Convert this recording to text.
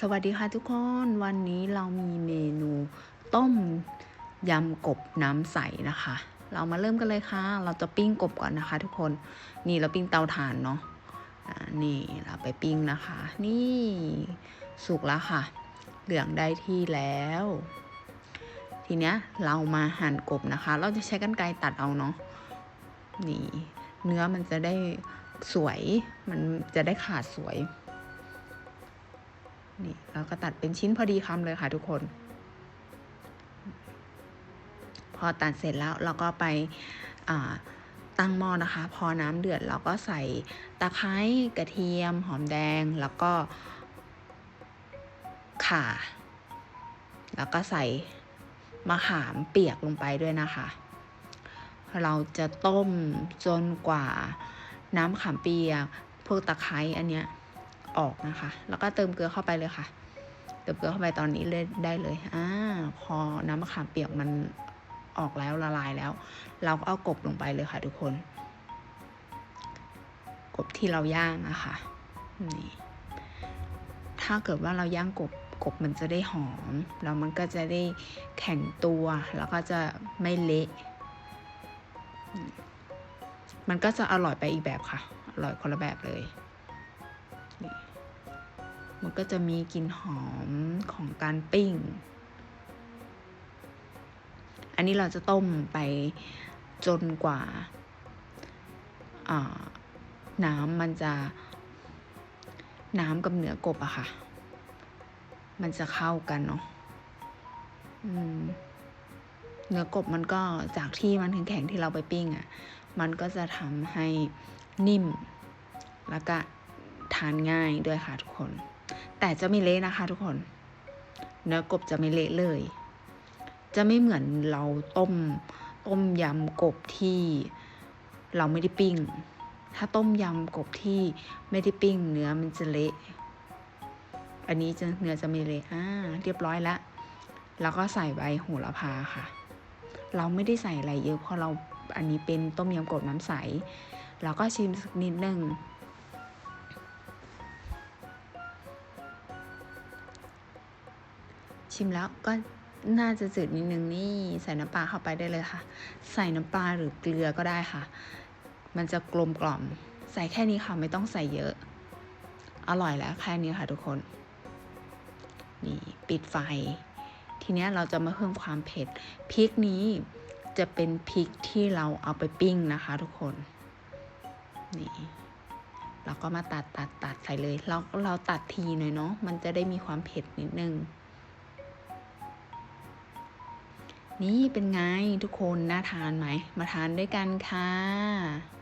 สวัสดีค่ะทุกคน วันนี้เรามีเมนูต้มยำกบน้ำใสนะคะ เรามาเริ่มกันเลยค่ะ เราจะปิ้งกบก่อนนะคะ ทุกคน นี่เราปิ้งเตาถ่านเนาะนี่เราไปปิ้งนะคะ นี่สุกแล้วค่ะ เหลืองได้ที่แล้ว ทีเนี้ยเรามาหั่นกบนะคะ เราจะใช้กรรไกรตัดเอาเนาะ นี่ เนื้อมันจะได้สวย มันจะได้ขาดสวย นี่เราก็ตัดเป็นชิ้นพอดีคำเลยค่ะทุกคน พอตัดเสร็จแล้วเราก็ไปตั้งหม้อนะคะ พอน้ำเดือดเราก็ใส่ตะไคร้กระเทียม หอมแดงแล้วก็ข่า แล้วก็ใส่มะขามเปียกลงไปด้วยนะคะ เราจะต้มจนกว่าน้ำขามเปียกพวกตะไคร้อันเนี้ย ออกนะคะ แล้วก็เติมเกลือเข้าไปเลยค่ะ เติมเกลือเข้าไปตอนนี้เลยได้เลยอ่าพอน้ำมะขามเปียกมันออกแล้วละลายแล้ว เราก็เอากบลงไปเลยค่ะ ทุกคน กบที่เราย่างอะค่ะนี่ถ้าเกิดว่าเราย่างกบกบมันจะได้หอม แล้วมันก็จะได้แข็งตัว แล้วก็จะไม่เละ มันก็จะอร่อยไปอีกแบบค่ะ อร่อยคนละแบบเลย มันก็จะมีกลิ่นหอมของการปิ้ง อันนี้เราจะต้มไปจนกว่าน้ำมันจะน้ำกับเนื้อกบอะค่ะ มันจะเข้ากันเนาะเนื้อกบมันก็จากที่มันแข็งๆที่เราไปปิ้งอะ่ะมันก็จะทำให้นิ่มแล้วก็ ทานง่ายด้วยค่ะทุกคน แต่จะไม่เละนะคะทุกคน เนื้อกบจะไม่เละเลย จะไม่เหมือนเราต้มต้มยำกบที่เราไม่ได้ปิ้ง ถ้าต้มยำกบที่ไม่ได้ปิ้ง เนื้อมันจะเละ อันนี้จะเนื้อจะไม่เละอ่าเรียบร้อยแล้วแล้วก็ใส่ใบโหระพาค่ะ เราไม่ได้ใส่อะไรเยอะเพราะเราอันนี้เป็นต้มยำกบน้ำใสเราก็ชิมสักนิดนึง ชิมแล้วก็น่าจะจืดนิดนึงนี่ใส่น้ำปลาเข้าไปได้เลยค่ะ ใส่น้ำปลาหรือเกลือก็ได้ค่ะ มันจะกลมกล่อม ใส่แค่นี้ค่ะไม่ต้องใส่เยอะ อร่อยแล้วแค่นี้ค่ะทุกคน นี่ปิดไฟ ทีนี้เราจะมาเพิ่มความเผ็ดพริกนี้จะเป็นพริกที่เราเอาไปปิ้งนะคะ ทุกคนนี่เราก็มาตัดตัดตัดใส่เลยเราเราตัดทีหน่อยเนาะมันจะได้มีความเผ็ดนิดนึง นี่เป็นไงทุกคนน่าทานไหม มาทานด้วยกันค่ะ